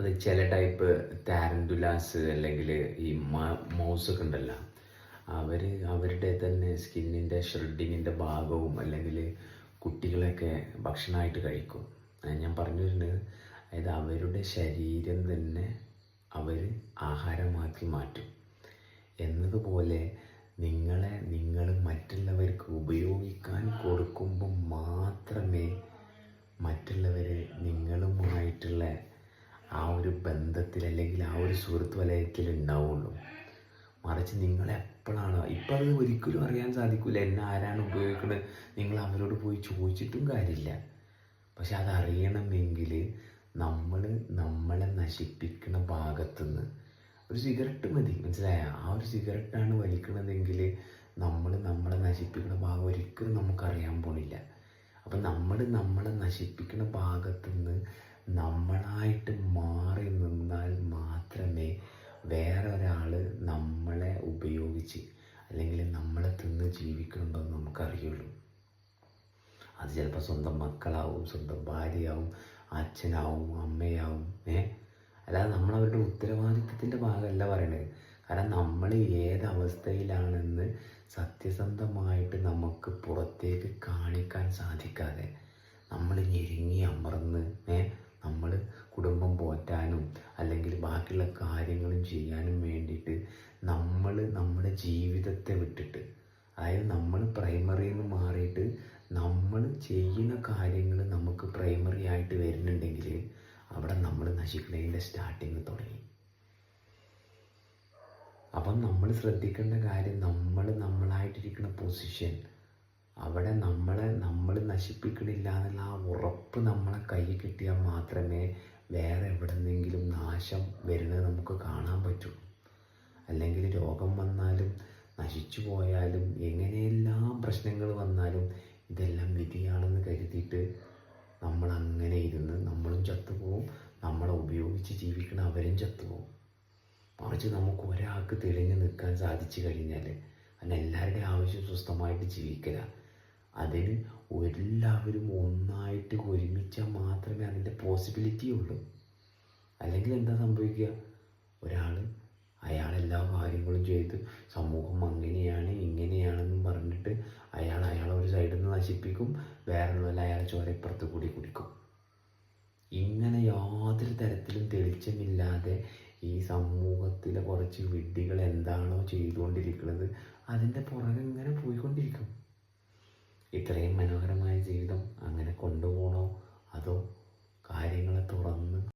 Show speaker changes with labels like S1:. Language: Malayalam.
S1: അത് ചില ടൈപ്പ് താരന്തുലാസ് അല്ലെങ്കിൽ ഈ മൗസ് ഒക്കെ ഉണ്ടല്ലോ. അവർ അവരുടെ തന്നെ സ്കിന്നിന്റെ ഷ്രെഡിങ്ങിന്റെ ഭാഗവും അല്ലെങ്കിൽ കുട്ടികളെയൊക്കെ ഭക്ഷണമായിട്ട് കഴിക്കും. ഞാൻ പറഞ്ഞു വരുന്നത് അതായത് അവരുടെ ശരീരം തന്നെ അവർ ആഹാരമാക്കി മാറ്റും. എന്നതുപോലെ നിങ്ങളെ നിങ്ങൾ ആ ഒരു ബന്ധത്തിൽ അല്ലെങ്കിൽ ആ ഒരു സുഹൃത്ത് വലയത്തിൽ ഉണ്ടാവുള്ളൂ. മറിച്ച് നിങ്ങൾ എപ്പോഴാണ് ഇപ്പം അത് ഒരിക്കലും അറിയാൻ സാധിക്കില്ല എന്നെ ആരാണ് ഉപയോഗിക്കുന്നത്? നിങ്ങൾ അവരോട് പോയി ചോദിച്ചിട്ടും കാര്യമില്ല. പക്ഷെ അതറിയണമെങ്കിൽ നമ്മൾ നമ്മളെ നശിപ്പിക്കുന്ന ഭാഗത്തുനിന്ന് ഒരു സിഗരറ്റ് മതി. മനസ്സിലായ? ആ ഒരു സിഗരറ്റാണ് വലിക്കണതെങ്കിൽ നമ്മൾ നമ്മളെ നശിപ്പിക്കുന്ന ഭാഗം ഒരിക്കലും നമുക്കറിയാൻ പോണില്ല. അപ്പം നമ്മൾ നമ്മളെ നശിപ്പിക്കുന്ന ഭാഗത്തുനിന്ന് നമ്മളായിട്ട് മാറി നിന്നാൽ മാത്രമേ വേറെ ഒരാൾ നമ്മളെ ഉപയോഗിച്ച് അല്ലെങ്കിൽ നമ്മളെ തിന്ന് ജീവിക്കുന്നുണ്ടോ എന്ന് നമുക്കറിയുള്ളൂ. അത് ചിലപ്പോൾ സ്വന്തം മക്കളാവും സ്വന്തം ഭാര്യയാവും അച്ഛനാവും അമ്മയാവും ഏ? അല്ലാതെ നമ്മളവരുടെ ഉത്തരവാദിത്വത്തിന്റെ ഭാഗമല്ല പറയണത്. കാരണം നമ്മൾ ഏതവസ്ഥയിലാണെന്ന് സത്യസന്ധമായിട്ട് നമുക്ക് പുറത്തേക്ക് കാണിക്കാൻ സാധിക്കാതെ നമ്മൾ ഞെരുങ്ങി അമർന്ന് ഏ? നമ്മൾ കുടുംബം പോറ്റാനും അല്ലെങ്കിൽ ബാക്കിയുള്ള കാര്യങ്ങളും ചെയ്യാനും വേണ്ടിയിട്ട് നമ്മൾ നമ്മുടെ ജീവിതത്തെ വിട്ടിട്ട് അതായത് നമ്മൾ പ്രൈമറിയിൽ നിന്ന് മാറിയിട്ട് നമ്മൾ ചെയ്യുന്ന കാര്യങ്ങൾ നമുക്ക് പ്രൈമറി ആയിട്ട് വരുന്നുണ്ടെങ്കിൽ അവിടെ നമ്മൾ നശിക്കുന്നതിന്റെ സ്റ്റാർട്ടിങ് തുടങ്ങി. അപ്പം നമ്മൾ ശ്രദ്ധിക്കേണ്ട കാര്യം നമ്മൾ നമ്മളായിട്ടിരിക്കുന്ന പൊസിഷൻ അവിടെ നമ്മളെ നമ്മൾ നശിപ്പിക്കണില്ല എന്നുള്ള ആ ഉറപ്പ് നമ്മളെ കൈ കിട്ടിയാൽ മാത്രമേ വേറെ എവിടെ നിന്നെങ്കിലും നാശം വരുന്നത് നമുക്ക് കാണാൻ പറ്റൂ. അല്ലെങ്കിൽ രോഗം വന്നാലും നശിച്ചു പോയാലും എങ്ങനെയെല്ലാം പ്രശ്നങ്ങൾ വന്നാലും ഇതെല്ലാം വിധിയാണെന്ന് കരുതിയിട്ട് നമ്മൾ അങ്ങനെ ഇരുന്ന് നമ്മളും ചത്തുപോകും നമ്മളെ ഉപയോഗിച്ച് ജീവിക്കുന്ന അവരും ചത്തുപോകും മറിച്ച് നമുക്ക് ഒരാൾക്ക് തെളിഞ്ഞു നിൽക്കാൻ സാധിച്ചു കഴിഞ്ഞാൽ അതിന് എല്ലാവരുടെയും ആവശ്യം സ്വസ്ഥമായിട്ട് ജീവിക്കുക അതിന് എല്ലാവരും ഒന്നായിട്ട് ഒരുമിച്ചാൽ മാത്രമേ അതിന്റെ പോസിബിലിറ്റി ഉള്ളൂ. അല്ലെങ്കിൽ എന്താ സംഭവിക്കുക? ഒരാൾ അയാൾ എല്ലാ കാര്യങ്ങളും ചെയ്ത് സമൂഹം അങ്ങനെയാണ് ഇങ്ങനെയാണെന്നും പറഞ്ഞിട്ട് അയാൾ അയാളെ ഒരു സൈഡിൽ നിന്ന് നശിപ്പിക്കും വേറെയുള്ള അയാൾ ചോരപ്പുറത്ത് കൂടി കുടിക്കും. ഇങ്ങനെ യാതൊരു തരത്തിലും തെളിച്ചമില്ലാതെ ഈ സമൂഹത്തിലെ കുറച്ച് വിഡ്ഢികൾ എന്താണോ ചെയ്തുകൊണ്ടിരിക്കുന്നത് അതിന്റെ പുറകെ ഇങ്ങനെ പോയിക്കൊണ്ടിരിക്കും. ഇത്രയും മനോഹരമായ ജീവിതം അങ്ങനെ കൊണ്ടുപോകണോ? അതോ കാര്യങ്ങളെ തുറന്ന്